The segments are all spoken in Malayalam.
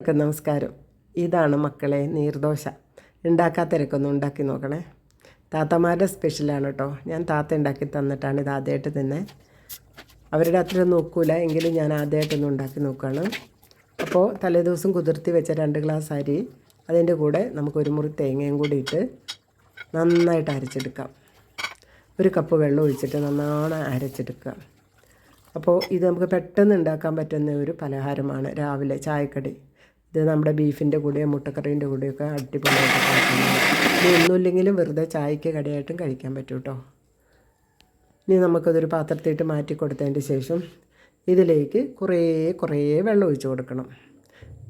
ഒക്കെ നമസ്കാരം. ഇതാണ് മക്കളെ നീർദോശ. ഉണ്ടാക്കാത്ത തിരക്കൊന്നും ഉണ്ടാക്കി നോക്കണേ. താത്തമാരുടെ സ്പെഷ്യലാണ് കേട്ടോ ഞാൻ താത്ത ഉണ്ടാക്കി തന്നിട്ടാണ് ഇത് ആദ്യമായിട്ട് തന്നെ. അവരുടെ അത്ര നോക്കൂല എങ്കിലും ഞാൻ ആദ്യമായിട്ടൊന്ന് ഉണ്ടാക്കി നോക്കുകയാണ് അപ്പോൾ തലേദിവസം കുതിർത്തി വെച്ച രണ്ട് ഗ്ലാസ് അരി അതിന്റെ കൂടെ നമുക്ക് ഒരു മുറി തേങ്ങയും കൂടി ഇട്ട് നന്നായിട്ട് അരച്ചെടുക്കാം. ഒരു കപ്പ് വെള്ളം ഒഴിച്ചിട്ട് നന്നാണ് അരച്ചെടുക്കുക. അപ്പോൾ ഇത് നമുക്ക് പെട്ടെന്ന് ഉണ്ടാക്കാൻ പറ്റുന്ന ഒരു പലഹാരമാണ് രാവിലെ ചായക്കടി. ഇത് നമ്മുടെ ബീഫിന്റെ കൂടെയോ മുട്ടക്കറീന്റെ കൂടെയൊക്കെ അടിപൊളിയായിട്ട് ഒന്നുമില്ലെങ്കിലും വെറുതെ ചായക്ക് കടിയായിട്ടും കഴിക്കാൻ പറ്റും കേട്ടോ. ഇനി നമുക്കതൊരു പാത്രത്തിട്ട് മാറ്റി കൊടുത്തതിന്റെ ശേഷം ഇതിലേക്ക് കുറേ കുറേ വെള്ളം ഒഴിച്ച് കൊടുക്കണം.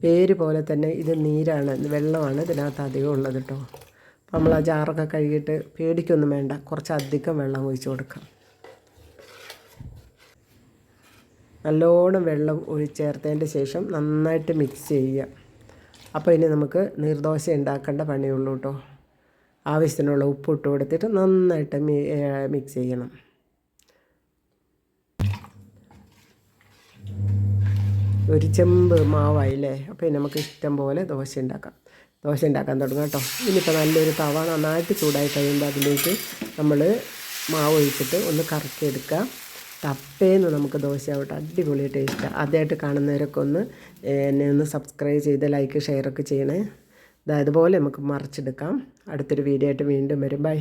പേര് പോലെ തന്നെ ഇത് നീരാണ് വെള്ളമാണ് ഇതിനകത്ത് അധികം ഉള്ളത് കേട്ടോ. അപ്പോൾ നമ്മൾ ആ ജാറൊക്കെ കഴുകിയിട്ട് പേടിക്കൊന്നും വേണ്ട കുറച്ച് അധികം വെള്ളം ഒഴിച്ച് കൊടുക്കാം. നല്ലോണം വെള്ളം ഒഴിച്ചേർത്തതിന്റെ ശേഷം നന്നായിട്ട് മിക്സ് ചെയ്യുക. അപ്പോൾ ഇനി നമുക്ക് നീർദോശ ഉണ്ടാക്കേണ്ട പണിയുള്ളൂ കേട്ടോ. ആവശ്യത്തിനുള്ള ഉപ്പ് ഇട്ട് കൊടുത്തിട്ട് നന്നായിട്ട് മിക്സ് ചെയ്യണം. ഒരു ചെമ്പ് മാവായില്ലേ? അപ്പോൾ ഇനി നമുക്ക് ഇഷ്ടം പോലെ ദോശ ഉണ്ടാക്കാം. ദോശ ഉണ്ടാക്കാൻ തുടങ്ങാം കേട്ടോ. ഇനിയിപ്പോൾ നല്ലൊരു തവ നന്നായിട്ട് ചൂടായി കഴിയുമ്പോൾ അതിലേക്ക് നമ്മൾ മാവ് ഒഴിച്ചിട്ട് ഒന്ന് കറക്കിയെടുക്കുക. തപ്പേന്ന് നമുക്ക് ദോശ ആവട്ടെ അടിപൊളി ടേസ്റ്റാണ് ആദ്യമായിട്ട് കാണുന്നവരൊക്കെ ഒന്ന് എന്നെ ഒന്ന് സബ്സ്ക്രൈബ് ചെയ്ത് ലൈക്ക് ഷെയറൊക്കെ ചെയ്യണേ. അതുപോലെ നമുക്ക് മറിച്ചെടുക്കാം. അടുത്തൊരു വീഡിയോ ആയിട്ട് വീണ്ടും വരും. ബൈ